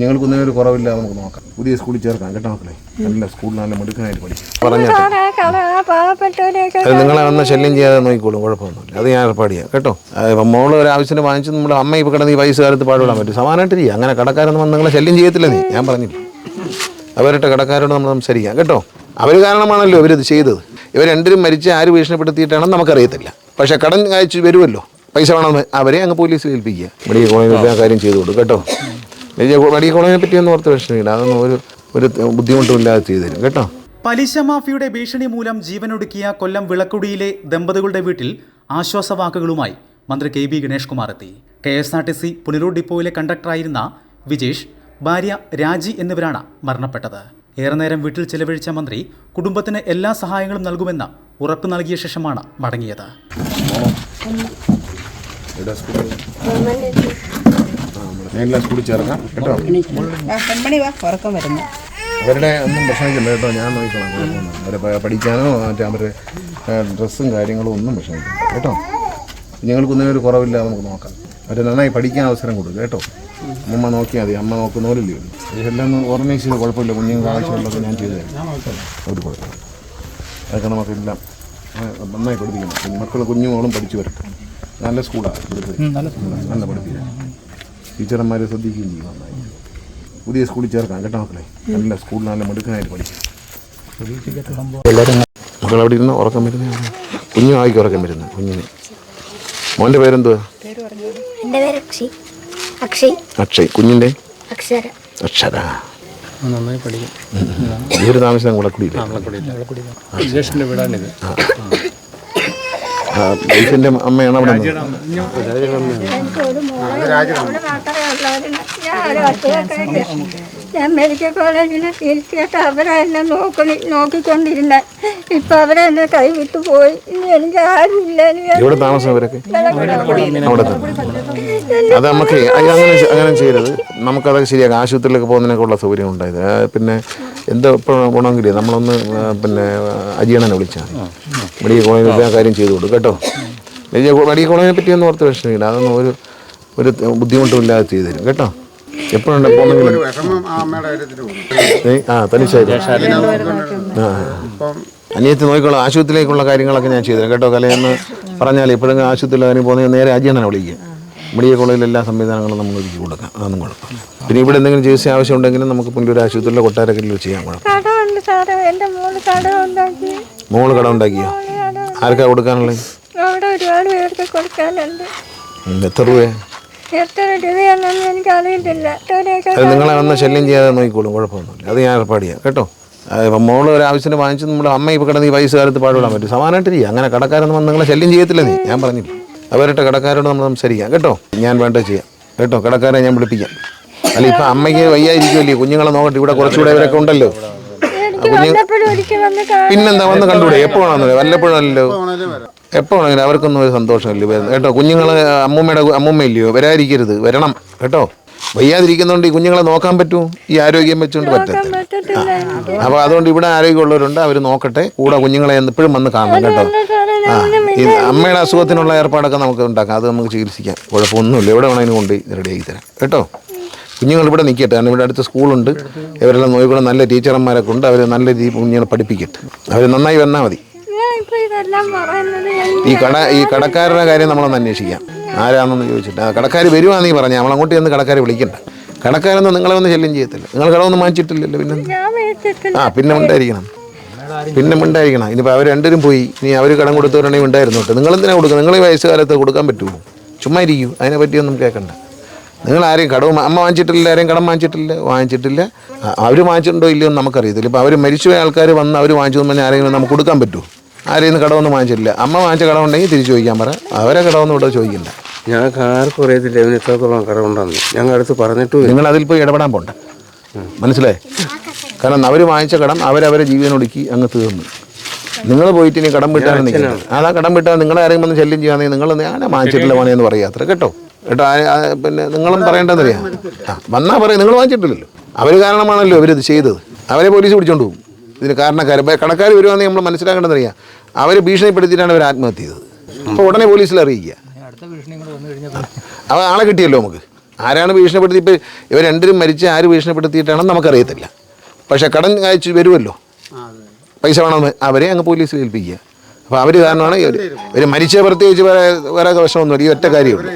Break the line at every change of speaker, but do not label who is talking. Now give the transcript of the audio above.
ഞങ്ങൾക്കൊന്നും ഒരു കുറവില്ല നമുക്ക് നോക്കാം. പുതിയ സ്കൂളിൽ ചേർക്കാം കേട്ടോ മക്കളെ നല്ല സ്കൂളിൽ നല്ല മിടുക്കനായിട്ട് പഠിക്കും.
പറഞ്ഞു
അത് നിങ്ങളെ വന്ന ശല്യം ചെയ്യാതെ നോക്കിക്കോളും കുഴപ്പമൊന്നുമില്ല. അത് ഞാൻ ഏർപ്പാട് ചെയ്യാം കേട്ടോ? മോൾ ഒരു ആവശ്യത്തിന് വാങ്ങിച്ചു നമ്മുടെ അമ്മ ഇപ്പം കിടന്ന് ഈ വയസ്സ് കാലത്ത് പാടുവിടാൻ പറ്റും. സമാനമായിട്ട് ചെയ്യാം. അങ്ങനെ കടക്കാരൊന്നും വന്ന് നിങ്ങളെ ശല്യം ചെയ്യത്തില്ല നീ. ഞാൻ പറഞ്ഞില്ല. അവരുടെ കടക്കാരോട് നമ്മൾ സംസാരിക്കാം കേട്ടോ? അവർ കാരണമാണല്ലോ ഇവരിത് ചെയ്തത്. ഇവർ രണ്ടും മരിച്ച് ആര് ഭീഷണിപ്പെടുത്തിയിട്ടാണെന്ന് നമുക്കറിയത്തില്ല. പക്ഷേ കടൻ അയച്ച് വരുമല്ലോ. പൈസ വേണമെന്ന് അവരെ അങ്ങ് പോലീസിൽ ഏൽപ്പിക്കുക. മെഡിക്കൽ കോളേജിൽ ആ കാര്യം ചെയ്തു കൊടുക്കും കേട്ടോ? മെഡിക്കൽ കോളേജിനെ കോളേജിനെ പറ്റിയൊന്നും ഓർത്ത് വിഷമിക്കില്ല അതൊന്നും ഒരു ഒരു ബുദ്ധിമുട്ടുമില്ലാതെ ചെയ്തുതരും. ചെയ്തു തരും കേട്ടോ?
പലിശ മാഫിയുടെ ഭീഷണി മൂലം ജീവനൊടുക്കിയ കൊല്ലം വിളക്കുടിയിലെ ദമ്പതികളുടെ വീട്ടിൽ ആശ്വാസവാക്കുകളുമായി മന്ത്രി കെ ബി ഗണേഷ് കുമാർ എത്തി. K S R T C Punarur ഡിപ്പോയിലെ കണ്ടക്ടറായിരുന്ന വിജേഷ് ഭാര്യ രാജി എന്നിവരാണ് മരണപ്പെട്ടത്. ഏറെ നേരം വീട്ടിൽ ചെലവഴിച്ച മന്ത്രി കുടുംബത്തിന് എല്ലാ സഹായങ്ങളും നൽകുമെന്ന് ഉറപ്പ് നൽകിയ ശേഷമാണ് മടങ്ങിയത്.
എല്ലാ സ്കൂളിൽ ചേർക്കാം. കേട്ടോ? അവരുടെ ഒന്നും വിഷമിക്കില്ല കേട്ടോ. ഞാൻ നോക്കണം കുഴപ്പമൊന്നും അവരെ പഠിക്കാനോ മറ്റേ അവരുടെ ഡ്രസ്സും കാര്യങ്ങളും ഒന്നും വിഷമിക്കില്ല കേട്ടോ? ഞങ്ങൾക്കൊന്നും ഒരു കുറവില്ല നമുക്ക് നോക്കാം. അവരെ നന്നായി പഠിക്കാൻ അവസരം കൊടുക്കും കേട്ടോ? അമ്മ നോക്കിയാൽ മതി. അമ്മ നോക്കുന്ന പോലില്ലേ ഇതെല്ലാം ഒന്ന് ഓർഗനൈസ് ചെയ്ത് കുഴപ്പമില്ല. കുഞ്ഞുങ്ങൾക്ക് ആവശ്യമുള്ളതൊക്കെ ഞാൻ ചെയ്തു തരാം. ഒരു കുഴപ്പമില്ല. അതൊക്കെ നമുക്കെല്ലാം നന്നായി പഠിപ്പിക്കണം. കുഞ്ഞ് മക്കൾ കുഞ്ഞുമോളും പഠിച്ചു വരട്ടെ. നല്ല സ്കൂളാണ് നല്ല പഠിപ്പിക്കാൻ ടീച്ചർമാരെ ശ്രദ്ധിക്കുകയും ചെയ്യും നന്നായി. പുതിയ സ്കൂളിൽ ചേർക്കാം കേട്ടോ മക്കളെ. നല്ല സ്കൂളിൽ നല്ല മിടുക്കനായിട്ട് പഠിക്കും. മക്കൾ അവിടെ ഇരുന്ന് ഉറക്കം വരുന്ന കുഞ്ഞു ആയിക്ക് ഉറക്കം വരുന്നത് കുഞ്ഞിന്. മോന്റെ പേരെന്തുവാ?
എന്റെ പേര് അക്ഷയ് അക്ഷയ്
അക്ഷയ്. കുഞ്ഞിന്റെ
അക്ഷര.
അക്ഷര.
നന്നായി പഠിക്കും.
ഇവർ താമസം കുളക്കുടിയില്ല
വിജേഷിന്റെ വീടാണിത്.
വൈഫിന്റെ അമ്മയാണ് അവിടെ
ഞാൻ മെഡിക്കൽ കോളേജിനെ തിരിച്ചിട്ട് അവരെ എന്നെ നോക്കി നോക്കിക്കൊണ്ടിരുന്ന. ഇപ്പൊ അവരെ എന്നെ കൈവിട്ടു പോയി. ഇനി എനിക്ക് ആരുമില്ല. ഇനി
എവിടെ താമസം അവരൊക്കെ അത് നമുക്ക് അങ്ങനെ അങ്ങനെ ചെയ്യരുത്. നമുക്കതൊക്കെ ശരിയാക്കാം. ആശുപത്രിയിലൊക്കെ പോകുന്നതിനൊക്കെ ഉള്ള സൗകര്യം ഉണ്ടായത് പിന്നെ എന്തോ ഇപ്പോൾ ഗുണമെങ്കിലേ നമ്മളൊന്ന് പിന്നെ അജിയണനെ വിളിച്ചാൽ മെഡിക്കൽ കോളേജിൽ ആ കാര്യം ചെയ്തു കൊടുക്കും കേട്ടോ. മെഡിക്കൽ മെഡിക്കൽ കോളേജിനെ പറ്റിയൊന്നും ഓർത്ത് വിഷമിക്കില്ല അതൊന്നും ഒരു ഒരു ബുദ്ധിമുട്ടുമില്ലാതെ ചെയ്തു തരും. കേട്ടോ? എപ്പോഴുണ്ട് പോകുന്നെങ്കിലും? ആ തനിച്ചായിരുന്നു ആ അനിയത്തി നോക്കിക്കോളാം. ആശുപത്രിയിലേക്കുള്ള കാര്യങ്ങളൊക്കെ ഞാൻ ചെയ്തു തരാം. കേട്ടോ കലയെന്ന് പറഞ്ഞാൽ എപ്പോഴെങ്കിലും ആശുപത്രിയിൽ അതിന് പോകുന്ന നേരെ അജിയണ്ണനെ വിളിക്കുക മെഡിക്കൽ കോളേജിൽ എല്ലാ സംവിധാനങ്ങളും നമ്മൾ ഒരുക്കി കൊടുക്കാം. അതൊന്നും കുഴപ്പമില്ല. പിന്നെ ഇവിടെ എന്തെങ്കിലും ചികിത്സ ആവശ്യം ഉണ്ടെങ്കിലും നമുക്ക് പുല്ലൂർ ആശുപത്രിയിലെ കൊട്ടാരക്കല്ലിൽ ചെയ്യാൻ
മോൾ കട
ഉണ്ടാക്കിയോ ആർക്കാ കൊടുക്കാനുള്ളത്? എത്ര രൂപയാണ്
എത്ര രൂപയാണെന്ന് എനിക്ക് അറിയത്തില്ല ഇവരെയൊക്കെ
അത് നിങ്ങളെ വന്ന് ശല്യം ചെയ്യാതെ നോക്കിക്കോളും. കുഴപ്പമൊന്നുമില്ല. അത് ഞാൻ ഏർപ്പാട് ചെയ്യാം. കേട്ടോ? ഇപ്പം മോൾ ഒരു ആവശ്യത്തിന് വാങ്ങിച്ച് നമ്മുടെ അമ്മ ഇപ്പോൾ കിടന്ന് ഈ പൈസ കാലത്ത് പാടുവിടാൻ പറ്റും. സമാനമായിട്ട് ചെയ്യാം. അങ്ങനെ കടക്കാരൊന്നും വന്ന് നിങ്ങളെ ശല്യം ചെയ്യത്തില്ല നീ. ഞാൻ പറഞ്ഞില്ല. അവരുടെ കടക്കാരോട് നമ്മൾ സംസാരിക്കാം. കേട്ടോ? ഞാൻ വേണ്ട ചെയ്യാം. കേട്ടോ? കടക്കാരെ ഞാൻ വിളിപ്പിക്കാം. അല്ല ഇപ്പം അമ്മയ്ക്ക് വയ്യായിരിക്കുമല്ലേ? കുഞ്ഞുങ്ങളെ നോക്കട്ടെ. ഇവിടെ കുറച്ചുകൂടെ ഇവരൊക്കെ ഉണ്ടല്ലോ. പിന്നെന്താ? വന്ന് കണ്ടുകൂടെ? എപ്പോഴാണെന്നല്ലോ വല്ലപ്പോഴും അല്ലല്ലോ എപ്പോഴാണെങ്കിലും അവർക്കൊന്നും ഒരു സന്തോഷമില്ല. കേട്ടോ കുഞ്ഞുങ്ങൾ അമ്മൂമ്മയുടെ അമ്മൂമ്മയില്ലയോ? വരാതിരിക്കരുത്. വരണം കേട്ടോ. വയ്യാതിരിക്കുന്നതുകൊണ്ട് ഈ കുഞ്ഞുങ്ങളെ നോക്കാൻ പറ്റൂ? ഈ ആരോഗ്യം വെച്ചുകൊണ്ട് പറ്റത്തില്ല.
പറ്റത്തില്ല
അപ്പോൾ അതുകൊണ്ട് ഇവിടെ ആരോഗ്യമുള്ളവരുണ്ട്. അവർ നോക്കട്ടെ. കൂടെ കുഞ്ഞുങ്ങളെ എപ്പോഴും വന്ന് കാണണം കേട്ടോ. ആ ഈ അമ്മയുടെ അസുഖത്തിനുള്ള ഏർപ്പാടൊക്കെ നമുക്ക് ഉണ്ടാക്കാം. അത് നമുക്ക് ചികിത്സിക്കാം. കുഴപ്പമൊന്നുമില്ല. എവിടെ വേണമെങ്കിലും കൊണ്ട് റെഡിയാക്കി തരാം. കേട്ടോ? കുഞ്ഞുങ്ങൾ ഇവിടെ നിൽക്കട്ടെ കാരണം ഇവിടെ അടുത്ത് സ്കൂളുണ്ട്. ഇവരെല്ലാം നോക്കിക്കൂടെ നല്ല ടീച്ചർമാരൊക്കെ ഉണ്ട്. അവർ നല്ല രീതിയിൽ കുഞ്ഞുങ്ങളെ പഠിപ്പിക്കട്ടെ. അവർ നന്നായി വന്നാൽ മതി
ഞാൻ ഇപ്പൊ ഇതെല്ലാം പറയുന്നത്
ഈ കട ഈ കടക്കാരുടെ കാര്യം നമ്മളൊന്ന് അന്വേഷിക്കാം. ആരാണെന്ന് ചോദിച്ചിട്ട്. ആ കടക്കാർ വരുവാന്ന് പറഞ്ഞാൽ നമ്മൾ അങ്ങോട്ട് ചെന്ന് കടക്കാരെ വിളിക്കണ്ട. കടക്കാരൊന്നും നിങ്ങളെ ഒന്ന് ശല്യം ചെയ്യത്തില്ല. നിങ്ങൾ കടമൊന്നും വാങ്ങിച്ചിട്ടില്ലല്ലോ പിന്നെ? ആ പിന്നെ ഉണ്ടായിരിക്കണം. പിന്നെ ഉണ്ടായിരിക്കണം. ഇനിയിപ്പോൾ അവർ രണ്ടുപേരും പോയി. ഇനി അവർ കടം കൊടുത്തവരുണ്ടെങ്കിൽ ഉണ്ടായിരുന്നു കേട്ടോ. നിങ്ങൾ എന്തിനാ കൊടുക്കുക നിങ്ങൾ ഈ വയസ്സുകാലത്ത് കൊടുക്കാൻ പറ്റുമോ? ചുമ്മാ ഇരിക്കൂ. അതിനെ പറ്റിയൊന്നും കേൾക്കണ്ട. നിങ്ങൾ ആരെയും കടവും അമ്മ വാങ്ങിച്ചിട്ടില്ല ആരെയും കടം വാങ്ങിച്ചിട്ടില്ല വാങ്ങിച്ചിട്ടില്ല. അവർ വാങ്ങിച്ചിട്ടുണ്ടോ ഇല്ലയോ എന്ന് നമുക്കറിയത്തില്ല. ഇപ്പോൾ അവർ മരിച്ചുപോയ ആൾക്കാർ വന്ന് അവർ വാങ്ങിച്ചു തന്നെ പറഞ്ഞാൽ ആരെങ്കിലും നമുക്ക് കൊടുക്കാൻ പറ്റുമോ? ആരെയും കടമൊന്നും വാങ്ങിച്ചില്ല അമ്മ വാങ്ങിച്ച കടം ഉണ്ടെങ്കിൽ തിരിച്ചു ചോദിക്കാൻ പറ. അവരെ കടമൊന്നും ഇവിടെ ചോദിക്കില്ല
ഞങ്ങൾക്ക് ആർക്കും അറിയത്തില്ല ഇവന് ഇത്രത്തോളം കടമുണ്ടെന്ന് ഞങ്ങൾ അടുത്ത് പറഞ്ഞിട്ടും.
നിങ്ങൾ അതിൽ പോയി ഇടപെടാൻ പോണ്ട. മനസ്സിലായി? കാരണം അവർ വാങ്ങിച്ച കടം അവരവരെ ജീവനൊടുക്കി അങ്ങ് തീർന്നു. നിങ്ങൾ പോയിട്ട് ഇനി കടം വിട്ടാൽ അതാ കടം വിട്ടാൽ നിങ്ങളെ ആരെങ്കിലും വന്ന് ശല്യം ചെയ്യാണെങ്കിൽ നിങ്ങൾ ഞാൻ വാങ്ങിച്ചിട്ടില്ല മോനെ എന്ന് പറയാത്ര കേട്ടോ? കേട്ടോ? പിന്നെ നിങ്ങളും പറയേണ്ടതെന്നറിയാം. ആ വന്നാൽ പറയും. നിങ്ങൾ വാങ്ങിച്ചിട്ടില്ലല്ലോ. അവർ കാരണമാണല്ലോ അവരിത് ചെയ്തത്. അവരെ പോലീസ് പിടിച്ചോണ്ട് പോകും. ഇതിന് കാരണക്കാർ കടക്കാർ വരുവാണെങ്കിൽ നമ്മൾ മനസ്സിലാക്കേണ്ടതറിയാം അവർ ഭീഷണിപ്പെടുത്തിയിട്ടാണ് അവർ ആത്മഹത്യ ചെയ്തത് അപ്പോൾ ഉടനെ പോലീസിൽ അറിയിക്കുക. അപ്പോൾ ആളെ കിട്ടിയല്ലോ നമുക്ക്. ആരാണ് ഭീഷണിപ്പെടുത്തി? ഇപ്പോൾ ഇവർ രണ്ടിനും മരിച്ച് ആര് ഭീഷണിപ്പെടുത്തിയിട്ടാണെന്ന് നമുക്കറിയത്തില്ല. പക്ഷേ കടൻ അയച്ച് വരുമല്ലോ പൈസ വേണമെന്ന് അവരെ അങ്ങ് പോലീസിൽ ഏൽപ്പിക്കുക. അപ്പോൾ അവർ കാരണമാണ് ഇവർ മരിച്ച പ്രത്യേകിച്ച് വേറെ വേറെ പ്രശ്നമൊന്നുമില്ല. ഈ ഒറ്റ കാര്യമുള്ളൂ